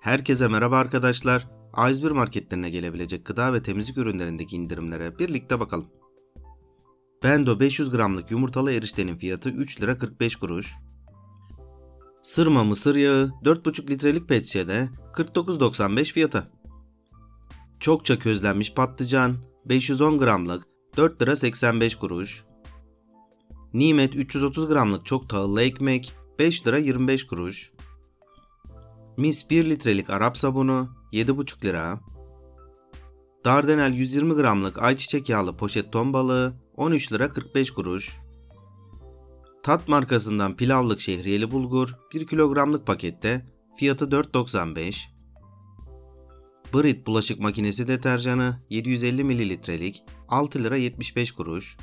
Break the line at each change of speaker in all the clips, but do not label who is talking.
Herkese merhaba arkadaşlar. A101 marketlerine gelebilecek gıda ve temizlik ürünlerindeki indirimlere birlikte bakalım. Bendo 500 gramlık yumurtalı eriştenin fiyatı 3 lira 45 kuruş. Sırma mısır yağı 4,5 litrelik pet şişede 49.95 fiyatı. Çokça közlenmiş patlıcan 510 gramlık 4 lira 85 kuruş. Nimet 330 gramlık çok tahıllı ekmek 5 lira 25 kuruş. Mis 1 litrelik Arap sabunu 7,5 lira. Dardanel 120 gramlık ayçiçek yağlı poşet ton balığı 13 lira 45 kuruş. Tat markasından pilavlık şehriyeli bulgur 1 kilogramlık pakette fiyatı 4.95. Brit bulaşık makinesi deterjanı 750 mililitrelik 6 lira 75 kuruş.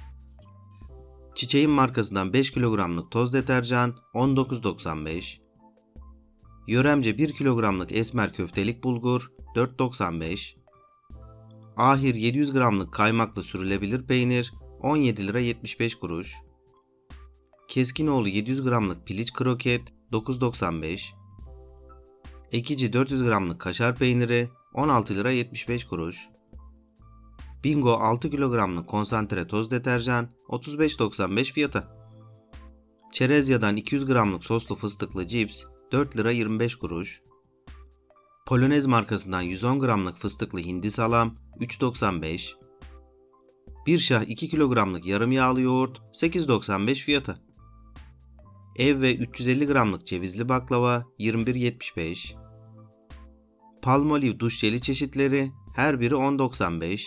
Çiçeğin markasından 5 kilogramlık toz deterjan 19.95. Yöremce 1 kilogramlık esmer köftelik bulgur 4.95. Ahir 700 gramlık kaymaklı sürülebilir peynir 17 lira 75 kuruş. Keskinoğlu 700 gramlık piliç kroket 9.95. Ekici 400 gramlık kaşar peyniri 16 lira 75 kuruş. Bingo 6 kilogramlık konsantre toz deterjan 35.95 fiyatı. Çerezya'dan 200 gramlık soslu fıstıklı cips 4 lira 25 kuruş. Polonez markasından 110 gramlık fıstıklı hindi salam 3.95. Bir şah 2 kilogramlık yarım yağlı yoğurt 8.95 fiyatı. Ev ve 350 gramlık cevizli baklava 21.75. Palmolive duş jeli çeşitleri her biri 10.95.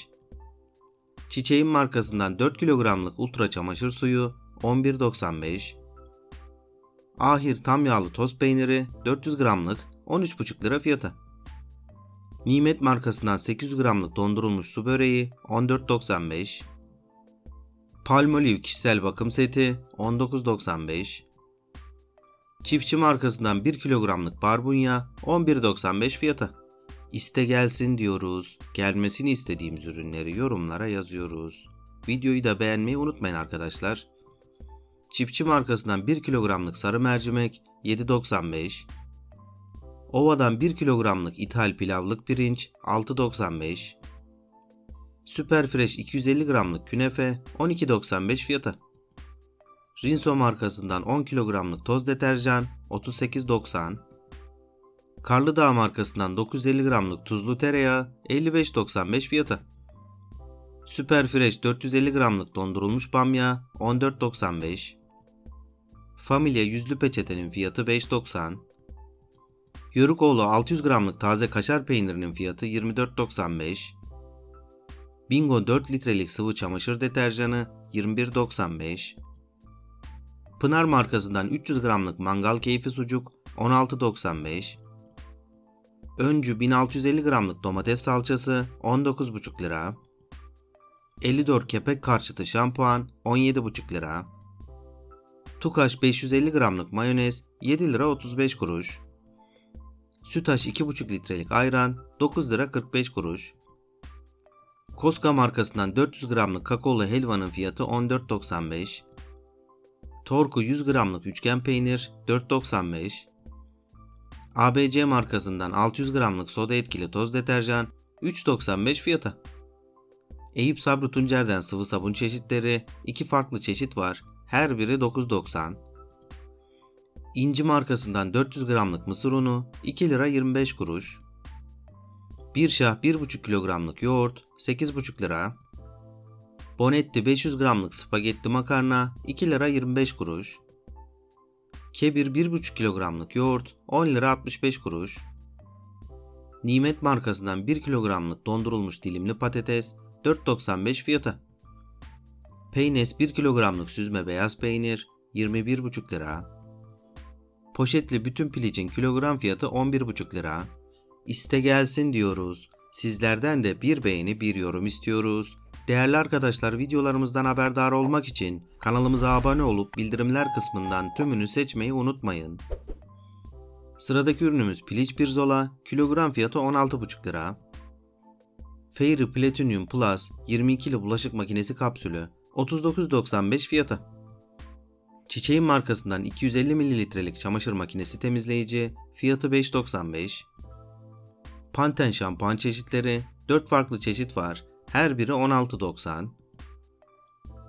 Çiçeğin markasından 4 kilogramlık ultra çamaşır suyu 11.95. Ahir tam yağlı toz peyniri 400 gramlık 13,5 lira fiyatı. Nimet markasından 800 gramlık dondurulmuş su böreği 14.95. Palmolive kişisel bakım seti 19.95. Çiftçi markasından 1 kilogramlık barbunya 11.95 fiyatı. İste gelsin diyoruz. Gelmesini istediğimiz ürünleri yorumlara yazıyoruz. Videoyu da beğenmeyi unutmayın arkadaşlar. Çiftçi markasından 1 kilogramlık sarı mercimek 7.95. Ova'dan 1 kilogramlık ithal pilavlık pirinç 6.95. Süper Fresh 250 gramlık künefe 12.95 fiyatı. Rinso markasından 10 kilogramlık toz deterjan 38.90. Karlıdağ markasından 950 gramlık tuzlu tereyağı 55.95 fiyatı. Süper Fresh 450 gramlık dondurulmuş bamya 14.95. Familya yüzlü peçetenin fiyatı 5.90. Yörükoğlu 600 gramlık taze kaşar peynirinin fiyatı 24.95. Bingo 4 litrelik sıvı çamaşır deterjanı 21.95. Pınar markasından 300 gramlık mangal keyfi sucuk 16.95. Öncü 1650 gramlık domates salçası 19,5 lira. 54 kepek karşıtı şampuan 17,5 lira. Tukaş 550 gramlık mayonez 7 lira 35 kuruş. Sütaş 2,5 litrelik ayran 9 lira 45 kuruş. Koska markasından 400 gramlık kakaolu helvanın fiyatı 14.95. Torku 100 gramlık üçgen peynir 4.95. ABC markasından 600 gramlık soda etkili toz deterjan 3.95 fiyatı. Eyüp Sabri Tuncer'den sıvı sabun çeşitleri iki farklı çeşit var. Her biri 9.90. İnci markasından 400 gramlık mısır unu 2 lira 25 kuruş. Bir şah 1,5 kilogramlık yoğurt 8,5 lira. Bonetti 500 gramlık spagetti makarna 2 lira 25 kuruş. Kebir 1,5 kilogramlık yoğurt 10 lira 65 kuruş. Nimet markasından 1 kilogramlık dondurulmuş dilimli patates 4.95 fiyatı. Peynes 1 kilogramlık süzme beyaz peynir 21,5 lira. Poşetli bütün pilicin kilogram fiyatı 11,5 lira. İste gelsin diyoruz. Sizlerden de bir beğeni bir yorum istiyoruz. Değerli arkadaşlar videolarımızdan haberdar olmak için kanalımıza abone olup bildirimler kısmından tümünü seçmeyi unutmayın. Sıradaki ürünümüz piliç pirzola, kilogram fiyatı 16,5 lira. Fairy Platinum Plus 22'li bulaşık makinesi kapsülü 39.95 fiyatı. Çiçeğin markasından 250 mililitrelik çamaşır makinesi temizleyici fiyatı 5.95. Panten şampuan çeşitleri 4 farklı çeşit var. Her biri 16.90.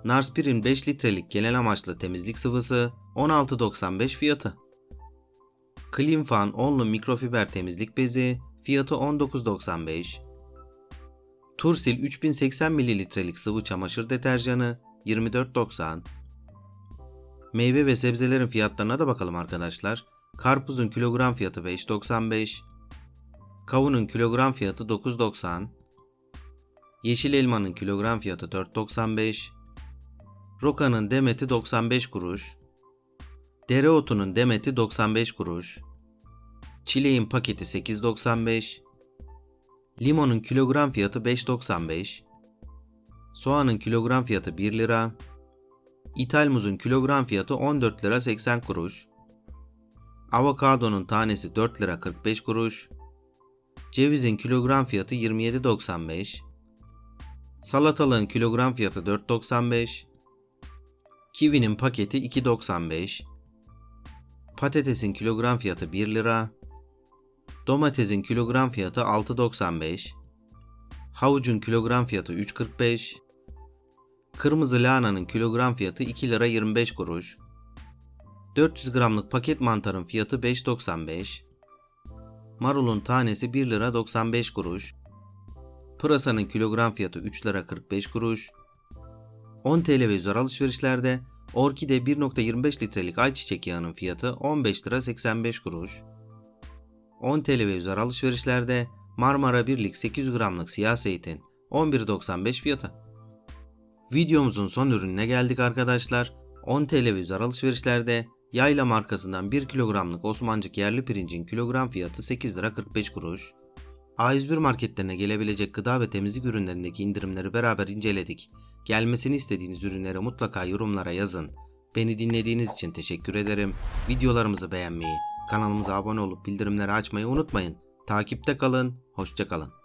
Narspirin 5 litrelik genel amaçlı temizlik sıvısı 16.95 fiyatı. Clean Fan onlu mikrofiber temizlik bezi fiyatı 19.95. Tursil 3080 mililitrelik sıvı çamaşır deterjanı 24.90. Meyve ve sebzelerin fiyatlarına da bakalım arkadaşlar. Karpuzun kilogram fiyatı 5.95. Kavunun kilogram fiyatı 9.90. Yeşil elmanın kilogram fiyatı 4.95. Roka'nın demeti 95 kuruş. Dereotunun demeti 95 kuruş. Çileğin paketi 8.95. Limonun kilogram fiyatı 5.95. Soğanın kilogram fiyatı 1 lira. İthal muzun kilogram fiyatı 14 lira 80 kuruş. Avokadonun tanesi 4 lira 45 kuruş. Cevizin kilogram fiyatı 27.95. Salatalığın kilogram fiyatı 4.95. Kivinin paketi 2.95. Patatesin kilogram fiyatı 1 lira. Domatesin kilogram fiyatı 6.95. Havucun kilogram fiyatı 3.45. Kırmızı lahananın kilogram fiyatı 2 lira 25 kuruş. 400 gramlık paket mantarın fiyatı 5.95. Marulun tanesi 1 lira 95 kuruş. Pırasanın kilogram fiyatı 3 lira 45 kuruş. 10 TL ve üzeri alışverişlerde Orkide 1.25 litrelik ayçiçek yağının fiyatı 15 lira 85 kuruş. 10 TL ve üzeri alışverişlerde Marmara Birlik 800 gramlık siyah zeytin 11.95 fiyatı. Videomuzun son ürününe geldik arkadaşlar. 10 TL ve üzeri alışverişlerde Yayla markasından 1 kilogramlık Osmancık yerli pirincin kilogram fiyatı 8 lira 45 kuruş. A101 marketlerine gelebilecek gıda ve temizlik ürünlerindeki indirimleri beraber inceledik. Gelmesini istediğiniz ürünleri mutlaka yorumlara yazın. Beni dinlediğiniz için teşekkür ederim. Videolarımızı beğenmeyi, kanalımıza abone olup bildirimleri açmayı unutmayın. Takipte kalın, hoşçakalın.